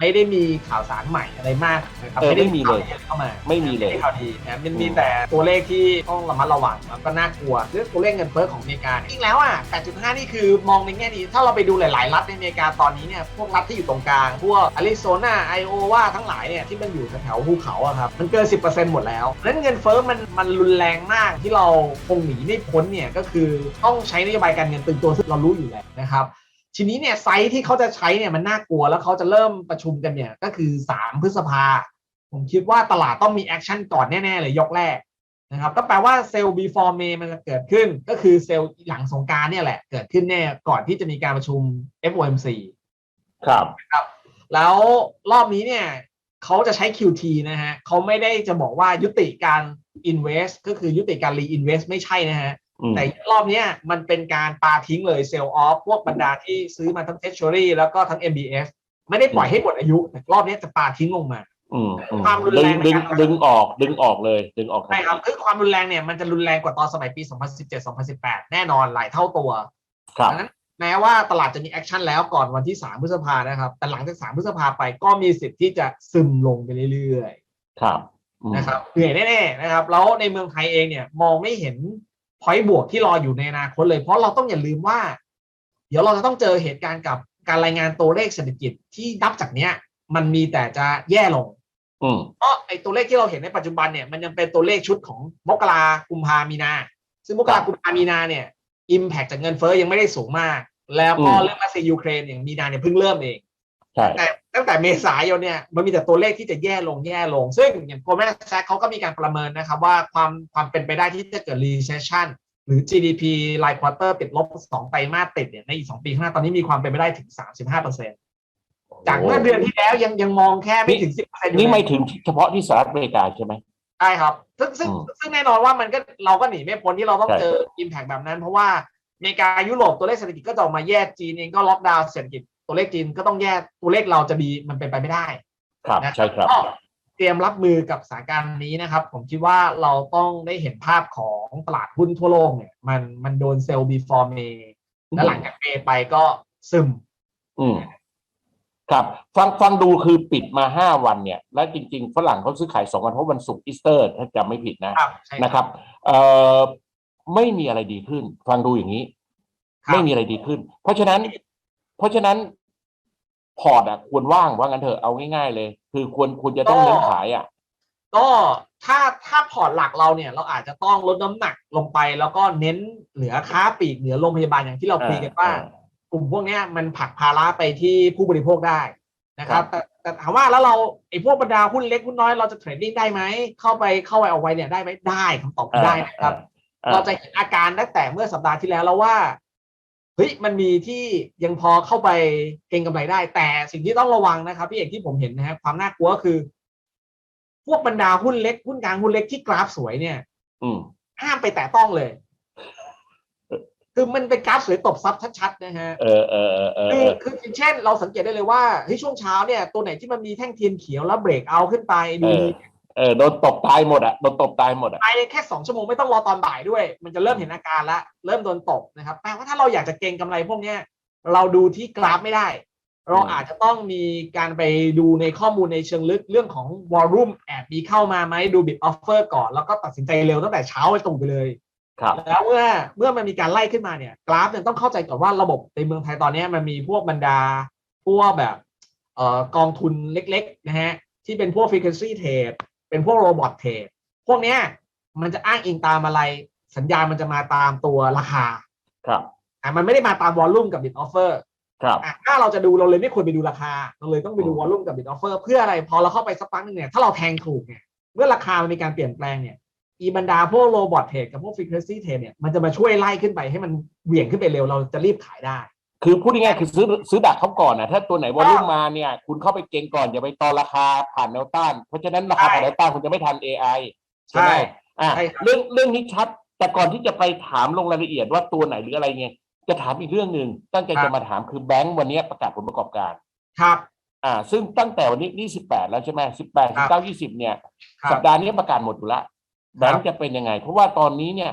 ไม่ได้มีข่าวสารใหม่อะไรมากนะครับเออได้ไม่มีเลยข่าวเข้ามาไม่มีเลยไม่ข่าวดีนะมันมีอืมแต่ตัวเลขที่ต้องระมัดระวังแล้วก็น่ากลัวเรื่องตัวเลขเงินเฟ้อของอเมริกาเนี่ยจริงแล้วอะ 8.5 นี่คือมองในแง่ดีถ้าเราไปดูหลาย ๆ รัฐในอเมริกาตอนนี้เนี่ยพวกรัฐที่อยู่ตรงกลาง พวกอาริโซนาไอโอวาทั้งหลายเนี่ยที่มันอยู่แถวๆภูเขาอะครับมันเกิน 10%หมดแล้วเพราะฉะนั้นเงินเฟ้อมันมันรุนแรงมากที่เราคงหนีไม่พ้นเนี่ยก็คือต้องใช้นโยบายการเงินตึงตัวซึ่งเรารู้อยู่แล้วนะครับ ทีนี้เนี่ยไซส์ที่เขาจะใช้เนี่ยมันน่ากลัวแล้วเขาจะเริ่มประชุมกันเนี่ยก็คือ3พฤษภา ผมคิดว่าตลาดต้องมีแอคชั่นก่อนแน่ๆเลยยกแรกนะครับก็แปลว่าเซลล์ before May มันจะเกิดขึ้น ก็คือเซลล์หลังสงกรารเนี่ยแหละเกิดขึ้นแน่ก่อนที่จะมีการประชุม FOMC ครับ แล้วรอบนี้เนี่ยเขาจะใช้ QT นะฮะเขาไม่ได้จะบอกว่ายุติการ invest ก็คือยุติการ reinvest ไม่ใช่นะฮะอืม แต่รอบเนี้ยมันเป็นการปาทิ้งเลยเซลล์ออฟพวกบรรดาที่ซื้อมาทั้ง Treasury แล้วก็ทั้ง MBS ไม่ได้ปล่อยให้หมดอายุ แต่รอบเนี้ยจะปาทิ้งลงมาอืมอืมความรุนดึแรงงในดึงการดึงออกดึงออกเลย ดึงออกใช่ครับคือความรุนแรงเนี่ยมันจะรุนแรงกว่าตอนสมัยปี 2017-2018 แน่นอนหลายเท่าตัวครับดังนั้นแม้ว่าตลาดจะมีแอคชั่นแล้วก่อนวันที่ 3 พฤษภานะครับ แต่หลังจาก 3 พฤษภาไปก็มีสิทธิ์ที่จะซึมลงไปเรื่อยครับอืมๆนะครับเหนื่อยแน่ๆนะครับ แล้วในเมืองไทยเองเนี่ยมองไม่เห็น พอยต์บวกที่รออยู่ในอนาคตเลย เพราะเราต้องอย่าลืมว่า เดี๋ยวเราจะต้องเจอเหตุการณ์กับการรายงานตัวเลขเศรษฐกิจที่นับจากเนี้ย มันมีแต่จะแย่ลงอืมเพราะไอตัวเลขที่เราเห็นในปัจจุบันเนี่ยมันยังเป็นตัวเลขชุดของมกรากุมภามีนา ซึ่งมกรากุมภามีนาเนี่ยอิมแพกจากเงินเฟ้อยังไม่ได้สูงมาก แล้วก็อืมเรื่องรัสเซียยูเครนอย่างมีนาเนี่ยเพิ่งเริ่มเองใช่แต่ ตั้งแต่เมษายนเนี่ยมันมีแต่ตัวเลขที่จะแย่ลงแย่ลง ซึ่งอย่างโกลแมนแซกเขาก็มีการประเมินนะครับว่าความความเป็นไปได้ที่จะเกิด recession หรือ GDP รายควอเตอร์ติดลบสองไตรมาสติดเนี่ยในอีกสองปีข้างหน้าตอนนี้มีความเป็นไปได้ถึง 35%จากเมื่อเดือนที่แล้วยังยังมองแค่ไม่ถึง 10%อยู่นี่เลยไม่ถึงเฉพาะที่สหรัฐอเมริกาใช่ไหมใช่ครับ ซึ่งซึ่งอืมซึ่งแน่นอนว่ามันก็เราก็หนีไม่พ้นที่เราต้องใช่เจออิมแพกแบบนั้น เพราะว่าอเมริกายุโรปตัวเลขเศรษฐกิจก็จะออกมาแย่จีนเองก็ล็อกดาวน์เศรษฐกิจ ตัวเลขจีนก็ต้องแย่ตัวเลขเราจะดีมันเป็นไปไม่ได้ครับนะใช่ครับก็เตรียมรับมือกับสถานการณ์นี้นะครับ ผมคิดว่าเราต้องได้เห็นภาพของตลาดหุ้นทั่วโลกเนี่ย มันมันโดนเซลล์ before May และหลังจากเมย์ไปก็ซึม อืมครับ ฟังฟังดูคือปิดมาห้าวันเนี่ย แล้วจริง ๆ ฝรั่งเขาซื้อขายสองวันเพราะวันศุกร์อีสเตอร์ถ้าจำไม่ผิดนะครับใช่นะครับ เอ่อไม่มีอะไรดีขึ้น ฟังดูอย่างนี้ครับไม่มีอะไรดีขึ้น เพราะฉะนั้น เพราะฉะนั้นพอร์ตอะควรว่างว่างั้นเถอะเอาง่ายๆเลย คือควรควรจะต้องเน้นขายอะก็ถ้าถ้าพอร์ตหลักเราเนี่ย เราอาจจะต้องลดน้ำหนักลงไป แล้วก็เน้นเหลือค้าปลีกเหลือโรงพยาบาลอย่างที่เราคุยกันว่ากลุ่มพวกเนี้ยมันผลักภาระไปที่ผู้บริโภคได้นะครับ แต่แต่ถามว่าแล้วเราไอ้พวกบรรดาหุ้นเล็กหุ้นน้อยเราจะเทรดดิ้งได้ไหมเข้าไปเข้าไปเอาไว้เนี่ยได้ไหมได้คำตอบคือได้นะครับอ่าเราจะเห็นอาการตั้งแต่เมื่อสัปดาห์ที่แล้วแล้วว่า เฮ้ยมันมีที่ยังพอเข้าไปเก็งกำไรได้ แต่สิ่งที่ต้องระวังนะครับพี่เอกที่ผมเห็นนะฮะความน่ากลัวก็คือ พวกบรรดาหุ้นเล็กหุ้นกลางหุ้นเล็กที่กราฟสวยเนี่ย อืมห้ามไปแตะต้องเลย คือมันเป็นกราฟสวยตบซับชัดๆนะฮะ เออเออเออเออคือเออคืออย่างเช่น เราสังเกตได้เลยว่าเฮ้ยช่วงเช้าเนี่ยตัวไหนที่มันมีแท่งเทียนเขียวแล้วเบรกเอาขึ้นไปดูเออ เออโดนตบตายหมดอะโดนตบตายหมดอะภายในแค่สองชั่วโมงไม่ต้องรอตอนบ่ายด้วย มันจะเริ่มเห็นอาการละเริ่มโดนตบนะครับแปลว่าถ้าเราอยากจะเก็งกำไรพวกเนี้ยเราดูที่กราฟไม่ได้ เราอาจจะต้องมีการไปดูในข้อมูลในเชิงลึกเรื่องของวอลลุ่มแอบมีเข้ามาไหมดูบิดออฟเฟอร์ก่อนแล้วก็ตัดสินใจเร็วตั้งแต่เช้าไปตรงไปเลยครับแล้วเมื่อเมื่อมันมีการไล่ขึ้นมาเนี่ย กราฟเนี่ยต้องเข้าใจก่อนว่าระบบในเมืองไทยตอนเนี้ยมันมีพวกบรรดาพวกแบบเอ่อกองทุนเล็กๆนะฮะที่เป็นพวก frequency trade เป็นพวกโรบอทเทรดพวกเนี้ยมันจะอ้างอิงตามอะไร สัญญาณมันจะมาตามตัวราคา ครับอะมันไม่ได้มาตามวอลลุ่มกับบิดออฟเฟอร์ครับอะถ้าเราจะดูเราเลยไม่ควรไปดูราคา เราเลยต้องไปดูอืมวอลลุ่มกับบิดออฟเฟอร์เพื่ออะไรพอเราเข้าไปสักพักหนึงเนี่ยถ้าเราแทงถูกเนี่ยเมื่อราคามันมีการเปลี่ยนแปลงเนี่ยอีบรรดาพวกโรบอทเทรดกับพวกฟิกเ n ซี่เทรดเนี่ยมันจะมาช่วยไล่ขึ้นไปให้มันเหวี่ยงขึ้นไปเร็วเราจะรีบขายได้ คือพูดง่ายๆคือซื้อซื้อดักเขาก่อนนะถ้าตัวไหนวอลลุ่มมาเนี่ย คุณเข้าไปเก็งก่อนอย่าไปต่อราคาผ่านแนวต้าน เพราะฉะนั้นราคาใช่ผ่านแนวต้านคุณจะไม่ทัน AI ใช่ไหมใช่อะใช่ครับเรื่องเรื่องนี้ชัด แต่ก่อนที่จะไปถามลงรายละเอียดว่าตัวไหนหรืออะไรเงี้ยจะถามอีกเรื่องหนึ่งตั้งใจจะมาถามคือแบงก์วันนี้ประกาศผลประกอบการครับอ่า ซึ่งตั้งแต่วันนี้นี่สิบแปดแล้วใช่ไหมสิบแปดครัสิบบเก้ายี่สิบเนี่ยครัสับปดาห์นี้ประกาศหมดอยู่ละแบงก์จะเป็นยังไง เพราะว่าตอนนี้เนี่ย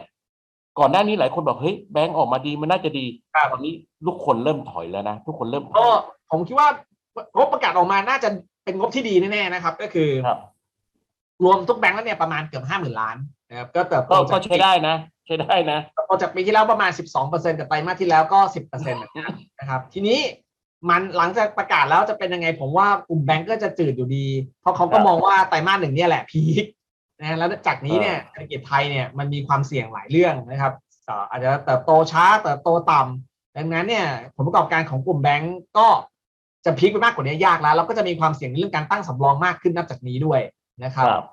ก่อนหน้านี้หลายคนบอกเฮ้ยแบงก์ออกมาดีมันน่าจะดีครับ ตอนนี้ทุกคนเริ่มถอยแล้วนะทุกคนเริ่มถอก็ยผมคิดว่างบประกาศออกมาน่าจะเป็นงบที่ดีแน่ๆนะครับ ก็คือครับรวมทุกแบงก์แล้วเนี่ยประมาณเกือบห้าหมื่นล้านนะครับก็เติบโตก็จากก็ใช้ได้นะ ใช้ได้นะเติบโตจากปีที่แล้วประมาณ12%กับไตรมาสที่แล้วก็10%นะครับ ทีนี้มันหลังจากประกาศแล้วจะเป็นยังไงผมว่ากลุ่มแบงก์ก็จะจืดอยู่ดี เพราะเขาก็ครับมองว่าไตรมาสหนึ่งเนี่ยแหละพีค นะแล้วจากนี้เนี่ยเออเศรษฐกิจไทยเนี่ยมันมีความเสี่ยงหลายเรื่องนะครับเอ่ออาจจะเติบโตช้าเติบโตต่ำดังนั้นเนี่ยผลประกอบการของกลุ่มแบงก์ก็จะพีคไปมากกว่านี้ยากแล้วแล้วก็จะมีความเสี่ยงในเรื่องการตั้งสำรองมากขึ้นนับจากนี้ด้วยนะครับครับ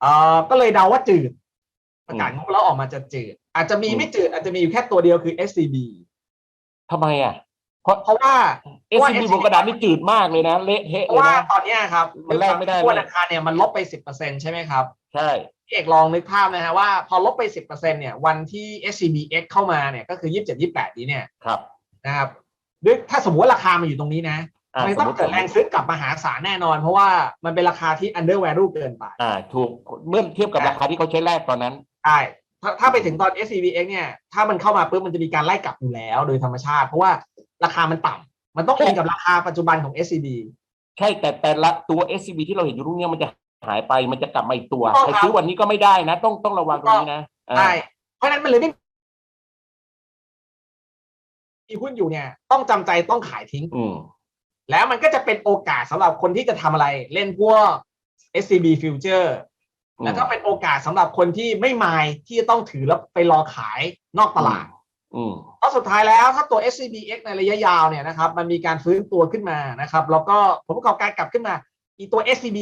เอ่อก็เลยเดาว่าจืดประกาศงบแล้วออกมาจะจืด อาจจะมีอืมไม่จืดอาจจะมีอยู่แค่ตัวเดียวคือ SCB ทำไมอะเพราะเพราะว่า เอสว่าซีบี SCB บนกระดานนี่จืดมากเลยนะ เละเทะเพเลราะยว่านะ ตอนเนี้ยครับมันแลกไม่ได้วันอังคารเนี่ยมันลบไป10%ใช่ไหมครับใช่ พี่เอกลองนึกภาพนะฮะว่าพอลบไป10%เนี่ยวันที่ SCBX เข้ามาเนี่ยก็คือ27 28นี้เนี่ยครับนะครับด้วยถ้าสมมติว่าราคามันอยู่ตรงนี้นะอ่ามันสต้มอมงติเกิดแรงซื้อกลับมหาศาลแน่นอน เพราะว่ามันเป็นราคาที่ under value เกินไปอ่า ถูกเมื่อเทียบกับราคาที่เขาใช้แรกตอนนั้น ใช่ถ้าถ้าไปถึงตอน SCBX เนี่ยถ้ามันเข้ามาปุ๊บมันจะมีการไล่กลับอยู่แล้ว โดยธรรมชาติ เพราะว่าราคามันต่ำ มันต้องอิงกับราคาปัจจุบันของ SCB ใช่แต่แต่ละตัว SCB ที่เราเห็นอยู่ตรงเนี้ยมันจะหายไปมันจะกลับมาอีกตัวต้องใครครับซื้อวันนี้ก็ไม่ได้นะ ต้องต้องระวังตรงนี้นะอ่าใช่เพราะฉะนั้นมันเลยไม่มีหุ้นอยู่เนี่ย ต้องจำใจต้องขายทิ้ง อืมแล้วมันก็จะเป็นโอกาสสำหรับคนที่จะทำอะไร เล่นพวก SCB Future อืมแล้วก็เป็นโอกาสสำหรับคนที่ไม่มายที่จะต้องถือแล้วไปรอขายนอกตลาดอืม เพราะสุดท้ายแล้วถ้าตัว SCBX ในระยะยาวเนี่ยนะครับมันมีการฟื้นตัวขึ้นมานะครับแล้วก็ผลประกอบการกลับขึ้นมาอีตัว SCB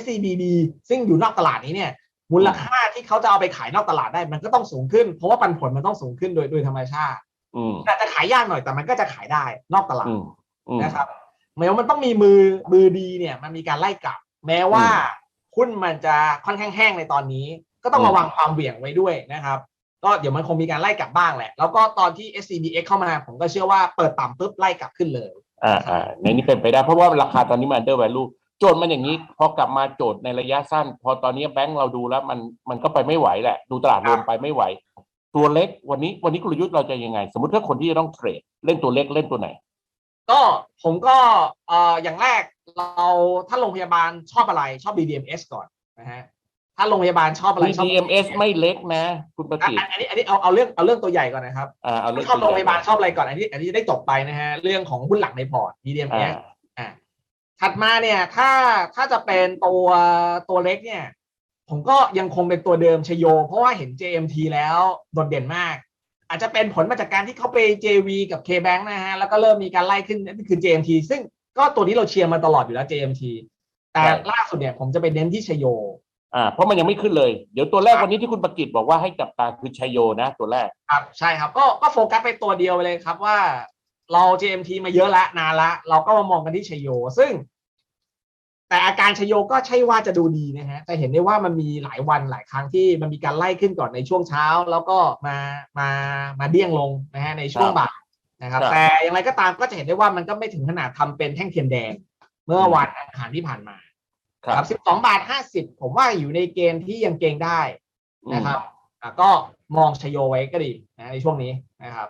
SCBD ซึ่งอยู่นอกตลาดนี้เนี่ยมูลค่าที่เขาจะเอาไปขายนอกตลาดได้ มันก็ต้องสูงขึ้น เพราะว่าปันผลมันต้องสูงขึ้นโดยโดยธรรมชาติอืมแต่จะขายยากหน่อยแต่มันก็จะขายได้นอกตลาดอืมอืมนะครับหมายว่ามันต้องมีมือมือดีเนี่ย มันมีการไล่กลับ แม้ว่าหุ้นมันจะค่อนข้างแห้งในตอนนี้ ก็ต้องอืมระวังความเหวี่ยงไว้ด้วยนะครับ ก็เดี๋ยวมันคงมีการไล่กลับบ้างแหละ แล้วก็ตอนที่ SCBX เข้ามาผมก็เชื่อว่าเปิดต่ำปุ๊บไล่กลับขึ้นเลย อ่าอ่าในนี้เป็นไปได้ เพราะว่าราคาตอนนี้มัน under value โจทย์มันอย่างนี้ พอกลับมาโจทย์ในระยะสั้น พอตอนนี้แบงก์เราดูแล้วมันมันก็ไปไม่ไหวแหละ ดูตลาดรวมไปไม่ไหว ตัวเล็กวันนี้วันนี้กลยุทธ์เราจะยังไง สมมติถ้าคนที่จะต้องเทรดเล่นตัวเล็กเล่นตัวไหน ก็ผมก็เอ่ออย่างแรกเราถ้าโรงพยาบาลชอบอะไรชอบ BDMs ก่อนนะฮะ ถ้าโรงพยาบาลชอบอะไรชอบ DMS ไม่เล็กนะ คุณประอะกิตอันอันนี้อันนี้เอาเอาเรื่องเอาเรื่องตัวใหญ่ก่อนนะครับอ่าเอาเรื่องชอบโรงพยาบาลชอบอะไรก่อนอันนี้ อันนี้จะได้จบไปนะฮะเรื่องของหุ้นหลักในพอร์ตอ่า BDMs อะถัดมาเนี่ยถ้าถ้าจะเป็นตัวตัวเล็กเนี่ย ผมก็ยังคงเป็นตัวเดิมชโย เพราะว่าเห็น JMT แล้วโดดเด่นมาก อาจจะเป็นผลมาจากการที่เขาไป JV กับ KBank นะฮะแล้วก็เริ่มมีการไล่ขึ้นนั่นคือ JMT ซึ่งก็ตัวนี้เราเชียร์มาตลอดอยู่แล้ว JMT แต่ล่าสุดเนี่ยผมจะไปเน้นที่ชโย อ่าเพราะมันยังไม่ขึ้นเลย เดี๋ยวตัวแรกวันนี้ที่คุณประกิตบอกว่าให้จับตาคือชัยโยนะ ตัวแรกครับใช่ครับก็ก็โฟกัสไปตัวเดียวไปเลยครับว่าเรา JMT มาเยอะละนานละ เราก็มามองกันที่ชโย ซึ่ง แต่อาการชโยก็ใช่ว่าจะดูดีนะฮะจะเห็นได้ว่ามันมีหลายวันหลายครั้งที่มันมีการไล่ขึ้นก่อนในช่วงเช้า แล้วก็มามามาเดี้ยงลงนะฮะในช่วงบ่ายนะครับครับแต่อย่างไรก็ตามก็จะเห็นได้ว่ามันก็ไม่ถึงขนาดทำเป็นแท่งเทียนแดง เมื่อวันอังคารที่ผ่านมา ครับสิบสองบาทห้าสิบผมว่าอยู่ในเกณฑ์ที่ยังเกงได้นะครับอะก็มองชโยไว้ก็ดีนะในช่วงนี้นะครับ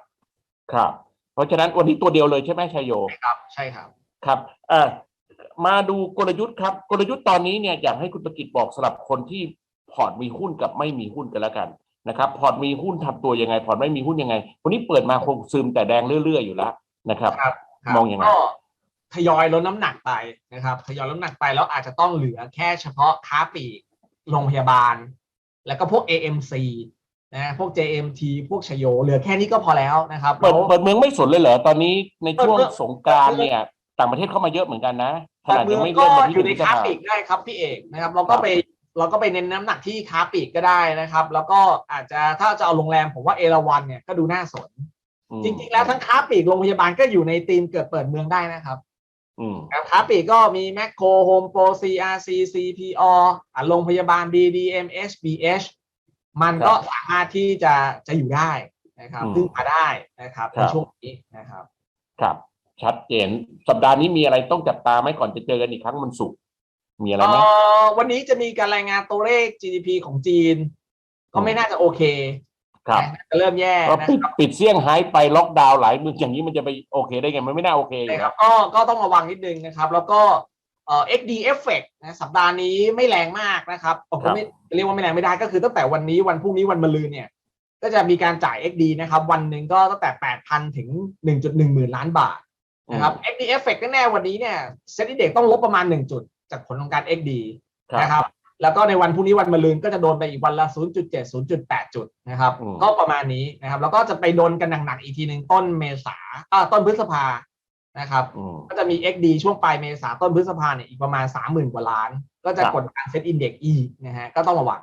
ครับ เพราะฉะนั้นวันนี้ตัวเดียวเลยใช่ไหมชัยโยครับ ใช่ครับ ครับเอ่อมาดูกลยุทธ์ครับ กลยุทธ์ตอนนี้เนี่ยอยากให้คุณประกิตบอกสำหรับคนที่พอร์ตมีหุ้นกับไม่มีหุ้นกันแล้วกันนะครับ พอร์ตมีหุ้นทำตัวยังไง พอร์ตไม่มีหุ้นยังไง วันนี้เปิดมาคงซึมแต่แดงเรื่อยๆอยู่แล้วนะครับครับมองยังไงก็ ทยอยลดน้ำหนักไปนะครับทยอยลดน้ำหนักไปแล้วอาจจะต้องเหลือแค่เฉพาะค้าปลีกโรงพยาบาล แล้วก็พวก AMC นะพวก JMT พวกชโย เหลือแค่นี้ก็พอแล้วนะครับเปิดแล้วเปิดเมืองไม่สนเลยเหรอตอนนี้ในช่วงเปิดเมืองสงกรารเนี่ย ต่างประเทศเข้ามาเยอะเหมือนกันนะขแต่นาดเมืยัองงไม่ก็เริ่มวันที่อยู่ในพฤษค้าภาปลีกได้ครับพี่เอกนะครับเราก็ไปเราก็ไปเน้นน้ำหนักที่ค้าปลีกก็ได้นะครับ แล้วก็อาจจะถ้าจะเอาโรงแรมผมว่าเอราวันเนี่ยก็ดูน่าสนอืมจริง ๆ แล้วทั้งค้าปลีกโรงพยาบาลก็อยู่ในธีมเกิดเปิดเมืองได้นะครับอืม ครับค้าปลีกก็มีแมคโครโฮมโปร CRC CPO อะโรงพยาบาล BDM SBH มันก็สามารถที่จะจะอยู่ได้นะครับอืมพึ่งพาได้นะครับในช่วงนี้นะครับ ครับ ชัดเจนสัปดาห์นี้มีอะไรต้องจับตาไหมก่อนจะเจอกันอีกครั้งวันศุกมีอะไรไหมเออวันนี้จะมีการรายงานตัวเลข GDP ของจีน ก็ไม่น่าจะโอเค ครับนะจะเริ่มแย่ก็นะปิดครับปิดเซี่ยงไฮ้ไปล็อกดาวน์หลายเมืองอย่างนี้มันจะไปโอเคได้ไงมันไม่น่าโอเคอยู่นะคแล้รับวก็ก็ต้องระวังนิดนึงนะครับ แล้วก็เอ่อ XD Effect นะสัปดาห์นี้ไม่แรงมากนะครับผมครับไม่เรียกว่าไม่แรงไม่ได้ก็คือตั้งแต่วันนี้วันพรุ่งนี้วันมะรืนเนี่ย ก็จะมีการจ่าย XD นะครับวันหนึ่งก็ตั้งแต่ 8,000 ถึง 1.1 หมื่นล้านบาท นะครับ XD Effect แน่ๆวันนี้เนี่ยเซ็ตเด็กต้องลบประมาณ 1 จุด จากผลของการ XD ครับ นะครับ แล้วก็ในวันพรุ่งนี้วันมะรืนก็จะโดนไปอีกวันละ 0.7 0.8 จุดนะครับอืมก็ประมาณนี้นะครับ แล้วก็จะไปโดนกันหนักๆอีกทีหนึ่งต้นเมษาอ่าต้นพฤษภานะครับอืมก็จะมี XD ช่วงปลายเมษาต้นพฤษภาเนี่ยอีกประมาณ 30,000 กว่าล้าน ก็จะครับกดดันเซ็ตอินเด็กอีกนะฮะก็ต้องระวัง